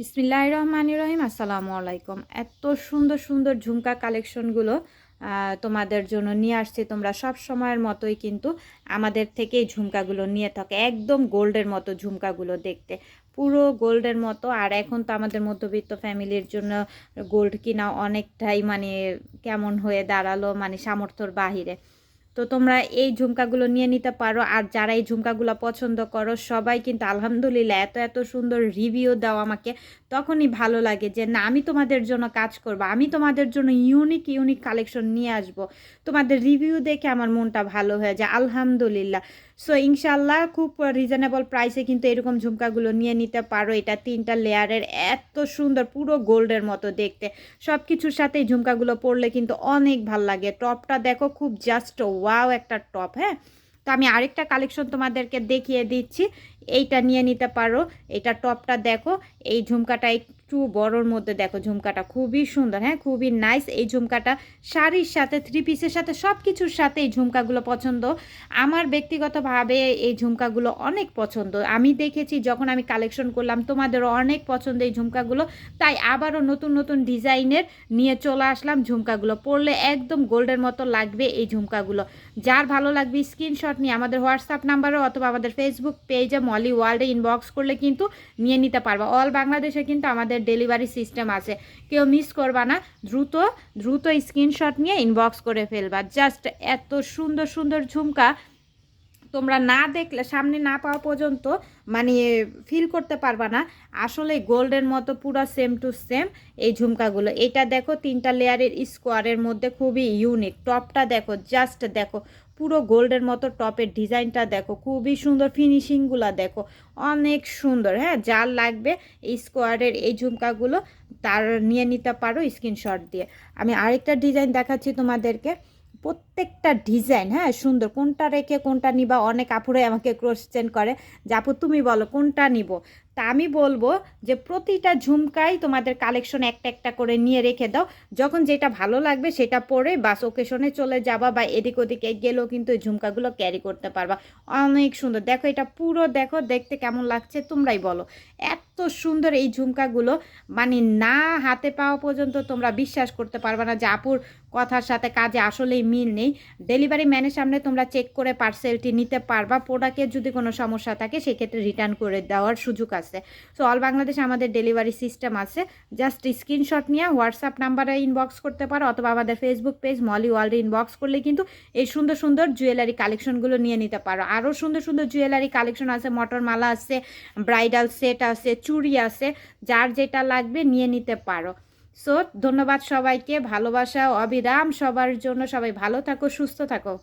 বিসমিল্লাহ রহমান রহিম আসসালামু আলাইকুম। এত সুন্দর সুন্দর ঝুমকা কালেকশনগুলো তোমাদের জন্য নিয়ে আসছি। তোমরা সব সময়ের মতোই কিন্তু আমাদের থেকে ঝুমকাগুলো নিয়ে থাকে। একদম গোল্ডের মতো ঝুমকাগুলো দেখতে। পুরো গোল্ডের মতো। আর এখন তো আমাদের মধ্যবিত্ত ফ্যামিলির জন্য গোল্ড কিনা অনেকটাই মানে কেমন হয়ে দাঁড়াল মানে সামর্থ্যর বাহিরে। তো তোমরা এই ঝুমকাগুলো নিয়ে নিতে পারো। আর যারা এই ঝুমকাগুলো পছন্দ করো, সবাই কিন্তু আলহামদুলিল্লাহ এত এত সুন্দর রিভিউ দাও আমাকে। তখনই ভালো লাগে যে, না, আমি তোমাদের জন্য কাজ করব। আমি তোমাদের জন্য ইউনিক ইউনিক কালেকশন নিয়ে আসব। তোমাদের রিভিউ দেখে আমার মনটা ভালো হয়ে যায়। আলহামদুলিল্লাহ। সো ইনশাল্লাহ খুব রিজনেবল প্রাইসে কিন্তু এরকম ঝুমকাগুলো নিয়ে নিতে পারো। এটা তিনটা লেয়ারের এত সুন্দর, পুরো গোল্ডের মতো দেখতে। সব কিছুর সাথে ঝুমকাগুলো পরলে কিন্তু অনেক ভালো লাগে। টপটা দেখো, খুব জাস্ট ওয়াও একটা টপ হ্যাঁ? তো আমি আরেকটা কালেকশন তোমাদেরকে দেখিয়ে দিচ্ছি। এইটা নিয়ে নিতে পারো। এটা টপটা দেখো, এই ঝুমকাটা একটু বড়োর মধ্যে দেখো, ঝুমকাটা খুবই সুন্দর হ্যাঁ খুবই নাইস এই ঝুমকাটা শাড়ির সাথে থ্রি পিসের সাথে সব কিছুর সাথে এই ঝুমকাগুলো পছন্দ। আমার ব্যক্তিগতভাবে এই ঝুমকাগুলো অনেক পছন্দ। আমি দেখেছি যখন আমি কালেকশন করলাম, তোমাদেরও অনেক পছন্দ এই ঝুমকাগুলো। তাই আবারও নতুন নতুন ডিজাইনের নিয়ে চলে আসলাম ঝুমকাগুলো। পরলে একদম গোল্ডের মতো লাগবে এই ঝুমকাগুলো। যার ভালো লাগবে স্ক্রিনশট নিয়ে আমাদের হোয়াটসঅ্যাপ নাম্বারে অথবা আমাদের ফেসবুক পেজে মলি ওয়ার্ল্ডে ইনবক্স করলে কিন্তু নিয়ে নিতে পারবা। অল বাংলাদেশে কিন্তু আমাদের ডেলিভারি সিস্টেম আছে। কেউ মিস করবা না, দ্রুত দ্রুত স্ক্রিনশট নিয়ে ইনবক্স করে ফেলবা। জাস্ট এত সুন্দর সুন্দর ঝুমকা তোমরা না দেখলে, সামনে না পাওয়া পর্যন্ত মানে ফিল করতে পারবা না। আসলে গোল্ডের মতো পুরো সেম টু সেম এই ঝুমকাগুলো। এটা দেখো, তিনটা লেয়ারের স্কোয়ারের মধ্যে খুবই ইউনিক টপটা দেখো জাস্ট দেখো, পুরো গোল্ডের মতো টপের ডিজাইনটা দেখো, খুবই সুন্দর ফিনিশিংগুলো দেখো, অনেক সুন্দর। হ্যাঁ যার লাগবে এই স্কোয়ারের এই ঝুমকাগুলো, তার নিয়ে নিতে পারো স্ক্রিনশট দিয়ে। আমি আরেকটা ডিজাইন দেখাচ্ছি তোমাদেরকে। প্রত্যেকটা ডিজাইন হ্যাঁ সুন্দর। কোনটা রেখে কোনটা নিবা? অনেক আপুরে আমাকে কোশ্চেন করে যে, আপু, তুমি বলো কোনটা নিব? তা আমি বলব যে প্রতিটা ঝুমকাই তোমাদের কালেকশন একটা একটা করে নিয়ে রেখে দাও। যখন যেটা ভালো লাগবে সেটা পরে বাস ওকেশনে চলে যাবা বা এদিক ওদিকে গেলেও কিন্তু এই ঝুমকাগুলো ক্যারি করতে পারবা। অনেক সুন্দর। দেখো এটা পুরো দেখো, দেখতে কেমন লাগছে তোমরাই বলো। এত সুন্দর এই ঝুমকাগুলো মানে না হাতে পাওয়া পর্যন্ত তোমরা বিশ্বাস করতে পারবে না যে আপুর কথার সাথে কাজে আসলেই মিল নেই। ডেলিভারি ম্যানের সামনে তোমরা চেক করে পার্সেলটি নিতে পারবা। প্রোডাক্টের যদি কোনো সমস্যা থাকে, সেক্ষেত্রে রিটার্ন করে দেওয়ার সুযোগ আছে। সো অল বাংলাদেশে আমাদের ডেলিভারি সিস্টেম আছে। জাস্ট স্ক্রিনশট নিয়ে হোয়াটসঅ্যাপ নাম্বারে ইনবক্স করতে পারো, অথবা আমাদের ফেসবুক পেজ মলি ওয়ার্ল্ডে ইনবক্স করলে কিন্তু এই সুন্দর সুন্দর জুয়েলারি কালেকশনগুলো নিয়ে নিতে পারো। আরও সুন্দর সুন্দর জুয়েলারি কালেকশন আছে মটর মালা আছে ব্রাইডাল সেট আছে, চুড়ি আছে, যার যেটা লাগবে নিয়ে নিতে পারো। সো ধন্যবাদ সবাইকে, ভালোবাসা, অবিরাম সবার জন্য সবাই ভালো থাকো, সুস্থ থাকো।